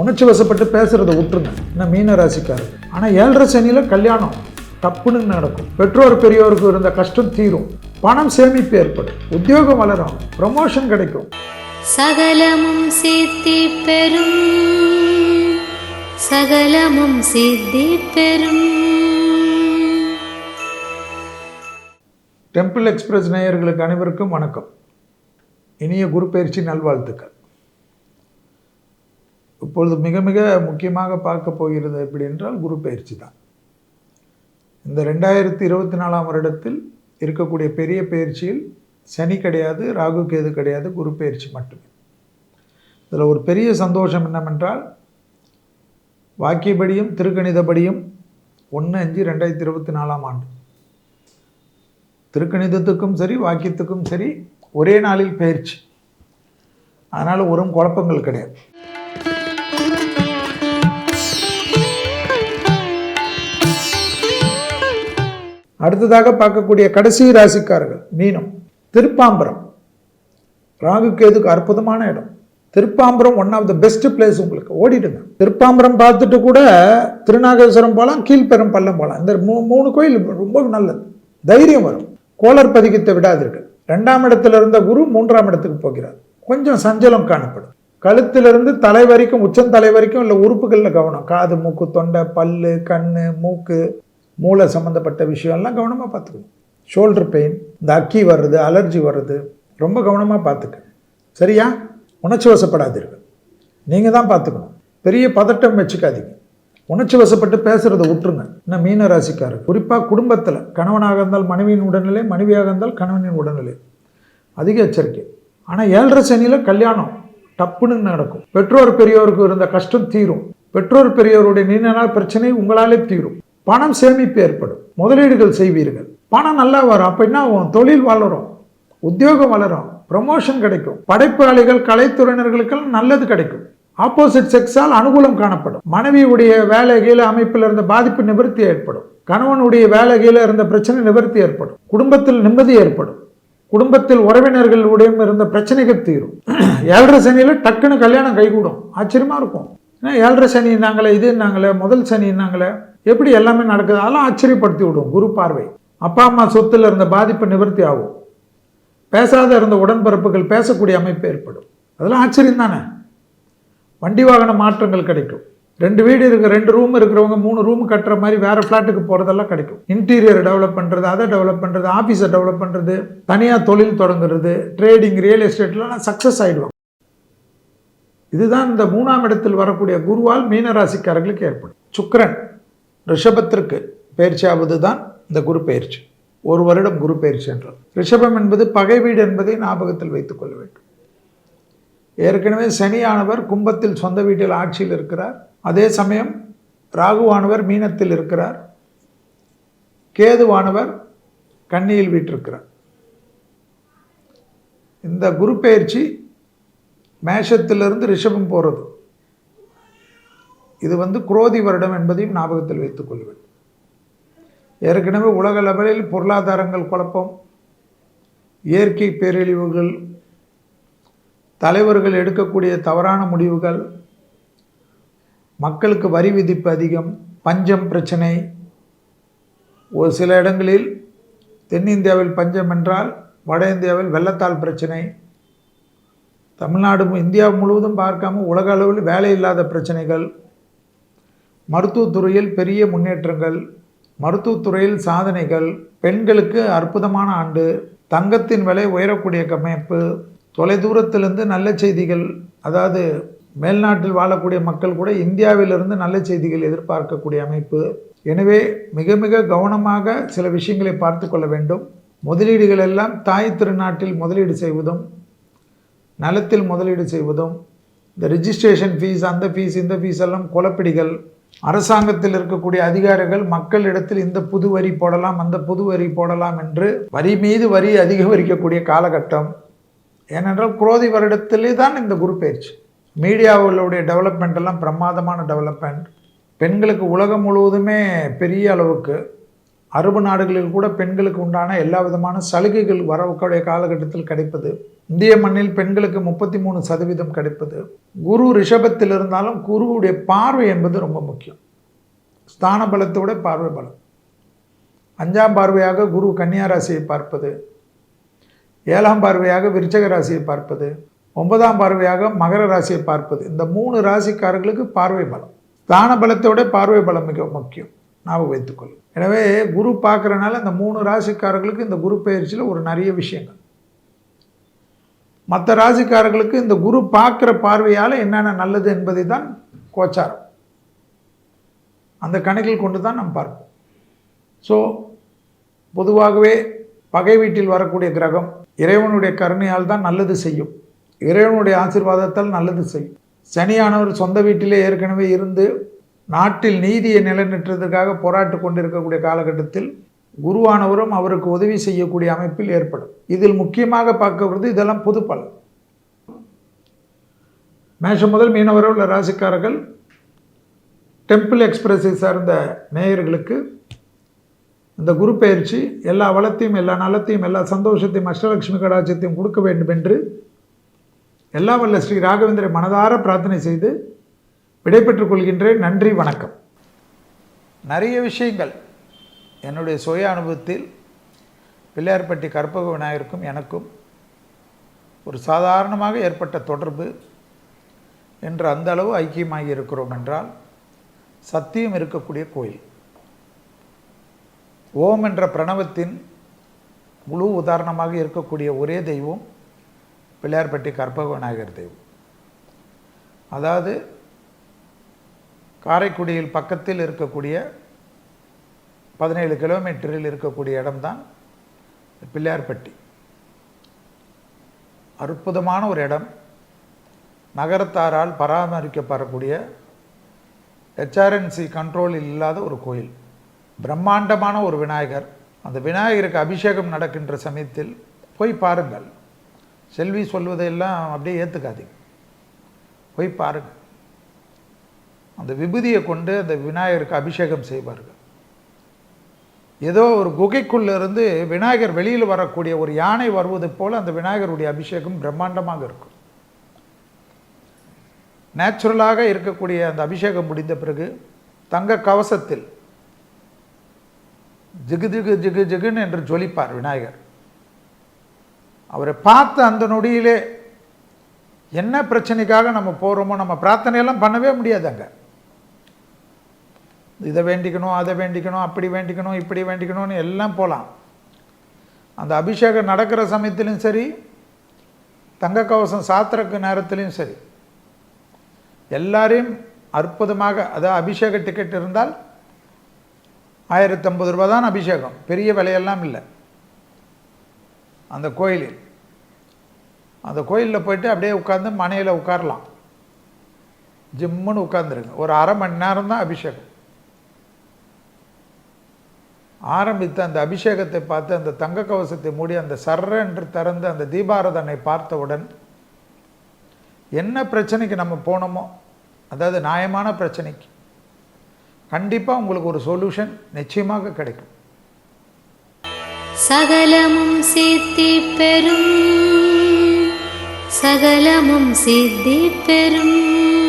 உணர்ச்சி வசப்பட்டு பேசுறதை விட்டுருங்க. இன்னும் மீன ராசிக்காரர். ஆனால் ஏழரை சனியில் கல்யாணம். தப்புன்னு நடக்கும். பெற்றோர் பெரியோருக்கு இருந்த கஷ்டம் தீரும். பணம் சேமிப்பு ஏற்படும். உத்தியோகம் வளரும். ப்ரமோஷன் கிடைக்கும். சகலமும் சித்தி பெறும். சகலமும் சித்தி பெறும். டெம்பிள் எக்ஸ்பிரஸ் நேயர்களுக்கு அனைவருக்கும் வணக்கம். இனிய குரு பயிற்சி நல்வாழ்த்துக்கள். இப்பொழுது மிக மிக முக்கியமாக பார்க்க போகிறது எப்படி என்றால் குரு பயிற்சி தான். இந்த ரெண்டாயிரத்தி இருபத்தி நாலாம் வருடத்தில் இருக்கக்கூடிய பெரிய பயிற்சியில் சனி கிடையாது ராகு கேது கிடையாது குரு பயிற்சி மட்டுமே. இதில் ஒரு பெரிய சந்தோஷம் என்னவென்றால் வாக்கியபடியும் திருக்கணிதபடியும் ஒன்று அஞ்சு ரெண்டாயிரத்தி இருபத்தி நாலாம் ஆண்டு. திருக்கணிதத்துக்கும் சரி வாக்கியத்துக்கும் சரி ஒரே நாளில் பயிற்சி. அதனால் ஒரு குழப்பங்கள் கிடையாது. அடுத்ததாக பார்க்கக்கூடிய கடைசி ராசிக்காரர்கள் மீனம் திருப்பாம்பரம். ராகுக்கேதுக்கு அற்புதமான இடம். Thiruppambaram one of the best place உங்களுக்கு. ஓடிடுங்க. திருப்பாம்பரம் பார்த்துட்டு கூட திருநாகேஸ்வரம் போகலாம் கீழ்பெரும் பள்ளம் போகலாம். இந்த மூ மூணு கோயில் ரொம்ப நல்லது. தைரியம் வரும். கோளர் பதிகத்தை விடாதீர்கள். ரெண்டாம் இடத்துல இருந்த குரு மூன்றாம் இடத்துக்கு போகிறார். கொஞ்சம் சஞ்சலம் காணப்படும். கழுத்திலிருந்து தலை வரைக்கும் உச்சந்தலை வரைக்கும் இல்லை உறுப்புகளில் கவனம். காது மூக்கு தொண்டை பல்லு கண் மூக்கு. மூளை சம்மந்தப்பட்ட விஷயம்லாம் கவனமாக பார்த்துக்கணும். ஷோல்டர் பெயின் இந்த அக்கி வர்றது அலர்ஜி வர்றது ரொம்ப கவனமாக பார்த்துக்க சரியா? உணர்ச்சி வசப்படாதீர்கள். நீங்கள் தான் பார்த்துக்கணும். பெரிய பதட்டம் வச்சுக்காதீங்க. உணர்ச்சி வசப்பட்டு பேசுகிறத விட்டுருங்க. இன்னும் மீன ராசிக்காரர் குறிப்பாக குடும்பத்தில் கணவனாக இருந்தால் மனைவியின் உடல்நிலை மனைவியாக இருந்தால் கணவனின் உடல்நிலை. அதிக எச்சரிக்கை. ஆனால் ஏழரை சனியில் கல்யாணம். டப்புன்னு நடக்கும். பெற்றோர் பெரியோருக்கு இருந்த கஷ்டம் தீரும். பெற்றோர் பெரியோருடைய நீண்ட நாள் பிரச்சனை உங்களாலே தீரும். பணம் சேமிப்பு ஏற்படும். முதலீடுகள் செய்வீர்கள். பணம் நல்லா வரும். அப்போ என்ன தொழில் வளரும். உத்தியோகம் வளரும். ப்ரமோஷன் கிடைக்கும். படைப்பாளிகள் கலைத்துறையினர்களுக்கெல்லாம் நல்லது கிடைக்கும். ஆப்போசிட் செக்ஸால் அனுகூலம் காணப்படும். மனைவியுடைய வேலை கீழே அமைப்பில் இருந்த பாதிப்பு நிவர்த்தி ஏற்படும். கணவனுடைய வேலை கீழே இருந்த பிரச்சனை நிவர்த்தி ஏற்படும். குடும்பத்தில் நிம்மதி ஏற்படும். குடும்பத்தில் உறவினர்களுடைய இருந்த பிரச்சனைகள் தீரும். ஏழரை சனியில் டக்குன்னு கல்யாணம் கைகூடும். ஆச்சரியமா இருக்கும். ஏன்னா ஏழரை சனி நாங்களே இது நாங்களே முதல் சனி நாங்களே. எப்படி எல்லாமே நடக்குது? அதெல்லாம் ஆச்சரியப்படுத்தி விடும் குரு பார்வை. அப்பா அம்மா சொத்துல இருந்த பாதிப்பு நிவர்த்தி ஆகும். பேசாத இருந்த உடன்பிறப்புகள் பேசக்கூடிய அமைப்பு ஏற்படும். அதெல்லாம் ஆச்சரியம் தானே? வண்டி வாகன மாற்றங்கள் கிடைக்கும். ரெண்டு வீடு இருக்கு ரெண்டு ரூம் இருக்கிறவங்க மூணு ரூம் கட்டுற மாதிரி வேறு ஃப்ளாட்டுக்கு போகிறதெல்லாம் கிடைக்கும். இன்டீரியர் டெவலப் பண்ணுறது அதை டெவலப் பண்ணுறது ஆஃபீஸை டெவலப் பண்ணுறது தனியாக தொழில் தொடங்குறது ட்ரேடிங் ரியல் எஸ்டேட்லாம் சக்ஸஸ் ஆகிடுவாங்க இதுதான் இந்த மூணாம் இடத்தில் வரக்கூடிய குருவால் மீனராசிக்காரர்களுக்கு ஏற்படும். சுக்கரன். ரிஷபத்திற்கு பயிற்சியாவது தான் இந்த குரு பயிற்சி ஒரு வருடம் குரு பயிற்சி என்றால். ரிஷபம் என்பது பகை வீடு என்பதை ஞாபகத்தில் வைத்துக் கொள்ள வேண்டும். ஏற்கனவே சனியானவர் கும்பத்தில் சொந்த வீட்டில் ஆட்சியில் இருக்கிறார். அதே சமயம் ராகுவானவர் மீனத்தில் இருக்கிறார். கேதுவானவர் கன்னியில் வீட்டிருக்கிறார். இந்த குரு பயிற்சி மேஷத்திலிருந்து ரிஷபம் போகிறது இது வந்து குரோதி வருடம் என்பதையும் ஞாபகத்தில் வைத்துக் கொள்வேன் ஏற்கனவே உலக லெவலில் பொருளாதாரங்கள் குழப்பம் இயற்கை பேரழிவுகள் தலைவர்கள் எடுக்கக்கூடிய தவறான முடிவுகள் மக்களுக்கு வரி விதிப்பு அதிகம் பஞ்சம் பிரச்சனை. ஒரு சில இடங்களில் தென்னிந்தியாவில் பஞ்சம் என்றால் வட இந்தியாவில் வெள்ளத்தால் பிரச்சனை. தமிழ்நாடு இந்தியா முழுவதும் பார்க்காம உலக அளவில் வேலை இல்லாத பிரச்சனைகள். மருத்துவத்துறையில் பெரிய முன்னேற்றங்கள் மருத்துவத்துறையில் சாதனைகள் பெண்களுக்கு அற்புதமான ஆண்டு தங்கத்தின் விலை உயரக்கூடிய அமைப்பு தொலைதூரத்திலிருந்து நல்ல செய்திகள் அதாவது மேல்நாட்டில் வாழக்கூடிய மக்கள் கூட இந்தியாவிலிருந்து நல்ல செய்திகள் எதிர்பார்க்கக்கூடிய அமைப்பு. எனவே மிக மிக கவனமாக சில விஷயங்களை பார்த்து கொள்ள வேண்டும். முதலீடுகள் எல்லாம் தாய் திருநாட்டில் முதலீடு செய்வதும் நலத்தில் முதலீடு செய்வதும் இந்த ரிஜிஸ்ட்ரேஷன் ஃபீஸ் அந்த ஃபீஸ் இந்த ஃபீஸ் எல்லாம் குழப்பிடிகள் அரசாங்கத்தில் இருக்கக்கூடிய அதிகாரிகள் மக்களிடத்தில் இந்த புது வரி போடலாம் அந்த புது வரி போடலாம் என்று வரி மீது வரி அதிகரிக்கக்கூடிய காலகட்டம். ஏனென்றால் குரோதி வருடத்திலே தான் இந்த குரு பயிற்சி. மீடியாவுடைய டெவலப்மெண்ட் எல்லாம் பிரமாதமான டெவலப்மெண்ட் பெண்களுக்கு உலகம் முழுவதுமே பெரிய அளவுக்கு. அரபு நாடுகளில் கூட பெண்களுக்கு உண்டான எல்லா விதமான சலுகைகள் வரக்கூடிய காலகட்டத்தில் கிடைப்பது. இந்திய மண்ணில் பெண்களுக்கு முப்பத்தி மூணு சதவீதம் கிடைப்பது. குரு ரிஷபத்தில் இருந்தாலும் குருவுடைய பார்வை என்பது ரொம்ப முக்கியம். ஸ்தான பலத்தோட பார்வை பலம். அஞ்சாம் பார்வையாக குரு கன்னியா ராசியை பார்ப்பது. ஏழாம் பார்வையாக விருச்சக ராசியை பார்ப்பது. ஒன்பதாம் பார்வையாக மகர ராசியை பார்ப்பது. இந்த மூணு ராசிக்காரர்களுக்கு பார்வை பலம். ஸ்தான பலத்தோட பார்வை பலம் மிக முக்கியம். ஞாபகம் வைத்துக்கொள்ளும். எனவே குரு பார்க்குறனால இந்த மூணு ராசிக்காரர்களுக்கு இந்த குரு பயிற்சியில் ஒரு நிறைய விஷயங்கள். மற்ற ராசிக்காரர்களுக்கு இந்த குரு பார்க்குற பார்வையால் என்னென்ன நல்லது என்பதை தான் கோச்சாரம். அந்த கணக்கில் கொண்டு தான் நாம் பார்ப்போம். ஸோ பொதுவாகவே பகை வீட்டில் வரக்கூடிய கிரகம் இறைவனுடைய கருணையால் தான் நல்லது செய்யும். இறைவனுடைய ஆசீர்வாதத்தால் நல்லது செய்யும். சனியானவர் சொந்த வீட்டிலே ஏற்கனவே இருந்து நாட்டில் நீதியை நிலைநிற்றதுக்காக போராட்டு கொண்டிருக்கக்கூடிய காலகட்டத்தில் குருவானவரும் அவருக்கு உதவி செய்யக்கூடிய அமைப்பில் ஏற்படும். இதில் முக்கியமாக பார்க்கப்படுது இதெல்லாம் பொது பலன் மேஷம் முதல் மீனவரை உள்ள ராசிக்காரர்கள் டெம்பிள் எக்ஸ்பிரஸை சார்ந்த நேயர்களுக்கு இந்த குரு பயிற்சி எல்லா வளத்தையும் எல்லா நலத்தையும் எல்லா சந்தோஷத்தையும் அஷ்டலட்சுமி கடாட்சத்தையும் கொடுக்க வேண்டும் என்று எல்லா வல்ல ஸ்ரீ ராகவேந்திர மனதார பிரார்த்தனை செய்து விடைபெற்றுக் கொள்கின்றேன். நன்றி வணக்கம். நிறைய விஷயங்கள் என்னுடைய சுய அனுபவத்தில் பிள்ளையார்பட்டி கற்பக விநாயகருக்கும் எனக்கும் ஒரு சாதாரணமாக ஏற்பட்ட தொடர்பு என்று அந்த அளவு ஐக்கியமாகி இருக்கிறோம் என்றால் சத்தியம் இருக்கக்கூடிய கோயில். ஓம் என்ற பிரணவத்தின் முழு உதாரணமாக இருக்கக்கூடிய ஒரே தெய்வம் பிள்ளையார்பட்டி கற்பக விநாயகர் தெய்வம். அதாவது காரைக்குடியில் பக்கத்தில் இருக்கக்கூடிய பதினேழு கிலோமீட்டரில் இருக்கக்கூடிய இடம்தான் பிள்ளையார்பட்டி. அற்புதமான ஒரு இடம். நகரத்தாரால் பராமரிக்கப்படக்கூடிய ஹெச்ஆர்என்சி கண்ட்ரோலில் இல்லாத ஒரு கோயில். பிரம்மாண்டமான ஒரு விநாயகர். அந்த விநாயகருக்கு அபிஷேகம் நடக்கின்ற சமயத்தில் போய் பாருங்கள். செல்வி சொல்வதையெல்லாம் அப்படியே ஏற்றுக்காதீங்க போய் பாருங்கள் அந்த விபூதியை கொண்டு அந்த விநாயகருக்கு அபிஷேகம் செய்வார்கள். ஏதோ ஒரு குகைக்குள்ளேருந்து விநாயகர் வெளியில் வரக்கூடிய ஒரு யானை வருவது போல் அந்த விநாயகருடைய அபிஷேகம் பிரம்மாண்டமாக இருக்கும். நேச்சுரலாக இருக்கக்கூடிய அந்த அபிஷேகம் முடிந்த பிறகு தங்க கவசத்தில் ஜிகு ஜிகு ஜிகு ஜிகுன்னு என்று ஜொலிப்பார் விநாயகர். அவரை பார்த்த அந்த நொடியிலே என்ன பிரச்சனைக்காக நம்ம போகிறோமோ நம்ம பிரார்த்தனையெல்லாம் பண்ணவே முடியாது அங்கே. இதை வேண்டிக்கணும் அதை வேண்டிக்கணும் அப்படி வேண்டிக்கணும் இப்படி வேண்டிக்கணும்னு எல்லாம் போகலாம் அந்த அபிஷேகம் நடக்கிற சமயத்திலும் சரி தங்க கவசம் சாத்திரக்கு நேரத்திலையும் சரி எல்லாரையும் அற்புதமாக அதாவது அபிஷேக டிக்கெட் இருந்தால் ஆயிரத்தி ஐம்பது ரூபா தான் அபிஷேகம் பெரிய விலையெல்லாம் இல்லை. அந்த கோயிலில். அந்த கோயிலில் போயிட்டு அப்படியே உட்காந்து மனையில் உட்காரலாம். ஜிம்முன்னு உட்காந்துருங்க ஒரு அரை மணி நேரம் தான் அபிஷேகம். ஆரம்பித்த அந்த அபிஷேகத்தை பார்த்து அந்த தங்க கவசத்தை மூடி அந்த சர்ற என்று திறந்து அந்த தீபாரதனை பார்த்தவுடன் என்ன பிரச்சனைக்கு நம்ம போனோமோ அதாவது நியாயமான பிரச்சனைக்கு கண்டிப்பாக உங்களுக்கு ஒரு சொல்யூஷன் நிச்சயமாக கிடைக்கும். சகலமும் சித்தி பெறும் சகலமும் சித்தி பெறும்.